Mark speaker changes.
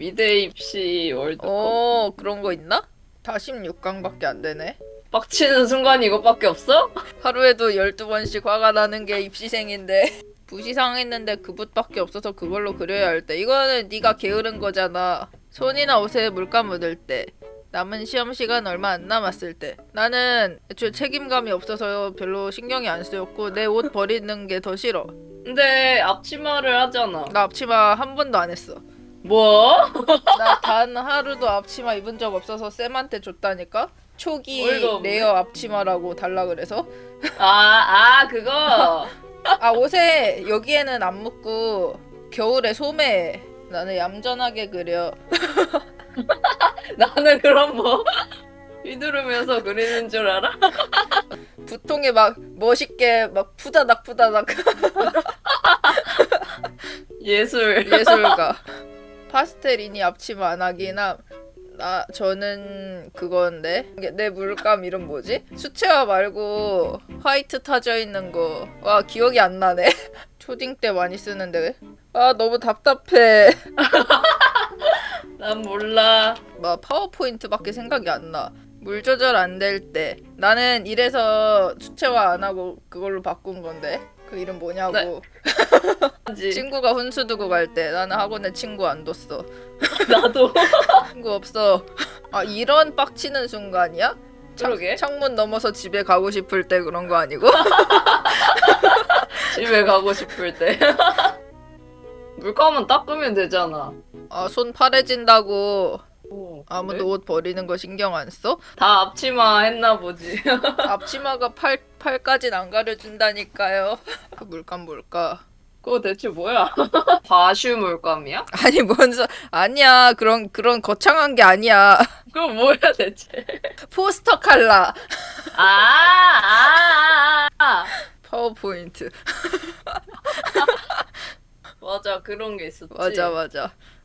Speaker 1: 미대 입시 월드컵.
Speaker 2: 어 그런 거 있나? 다 16강밖에 안 되네.
Speaker 1: 빡치는 순간이 이것밖에 없어?
Speaker 2: 하루에도 12번씩 화가 나는 게 입시생인데. 붓이 상했는데 그 붓밖에 없어서 그걸로 그려야 할 때. 이거는 네가 게으른 거잖아. 손이나 옷에 물감 묻을 때. 남은 시험 시간 얼마 안 남았을 때. 나는 애초에 책임감이 없어서 별로 신경이 안 쓰였고 내 옷 버리는 게 더 싫어.
Speaker 1: 근데 앞치마를 하잖아.
Speaker 2: 나 앞치마 한 번도 안 했어
Speaker 1: 뭐?
Speaker 2: 나 단 하루도 앞치마 입은 적 없어서 쌤한테 줬다니까? 초기
Speaker 1: 어이가 없네.
Speaker 2: 레어 앞치마라고 달라 그래서?
Speaker 1: 아, 아 그거.
Speaker 2: 아 옷에 여기에는 안 묻고 겨울에 소매. 나는 얌전하게 그려.
Speaker 1: 나는 그럼 뭐? 휘두르면서 그리는 줄 알아?
Speaker 2: 부통에 막 멋있게 막 푸다닥 푸다닥.
Speaker 1: 예술.
Speaker 2: 예술가 파스텔이니 앞치마 안 하기나 나 저는 그건데? 이게 내 물감 이름 뭐지? 수채화 말고 화이트 타져 있는 거. 와 기억이 안 나네. 초딩 때 많이 쓰는데 아 너무 답답해.
Speaker 1: 난 몰라.
Speaker 2: 막 파워포인트밖에 생각이 안 나. 물 조절 안 될 때. 나는 이래서 수채화 안 하고 그걸로 바꾼 건데. 그 이름 뭐냐고.
Speaker 1: 네.
Speaker 2: 친구가 훈수 두고 갈 때 나는 학원에 친구 안 뒀어.
Speaker 1: 나도
Speaker 2: 친구 없어. 아 이런 빡치는 순간이야? 창,
Speaker 1: 그러게
Speaker 2: 창문 넘어서 집에 가고 싶을 때 그런 거 아니고?
Speaker 1: 집에 가고 싶을 때 물감은 닦으면 되잖아
Speaker 2: 아 손 파래진다고
Speaker 1: 오,
Speaker 2: 아무도
Speaker 1: 그래?
Speaker 2: 옷 버리는 거 신경 안 써?
Speaker 1: 다 앞치마 했나 보지
Speaker 2: 앞치마가 팔 팔까진 안 가려준다니까요. 그 물감 뭘까?
Speaker 1: 그거 대체 뭐야 과슈 물감이야?
Speaker 2: 아니 뭔 소 아니야 그런 그런 거창한 게 아니야
Speaker 1: 그거 뭐야 대체
Speaker 2: 포스터 칼라
Speaker 1: 아, 아, 아, 아.
Speaker 2: 파워포인트
Speaker 1: 맞아 그런 게 있었지
Speaker 2: 맞아 맞아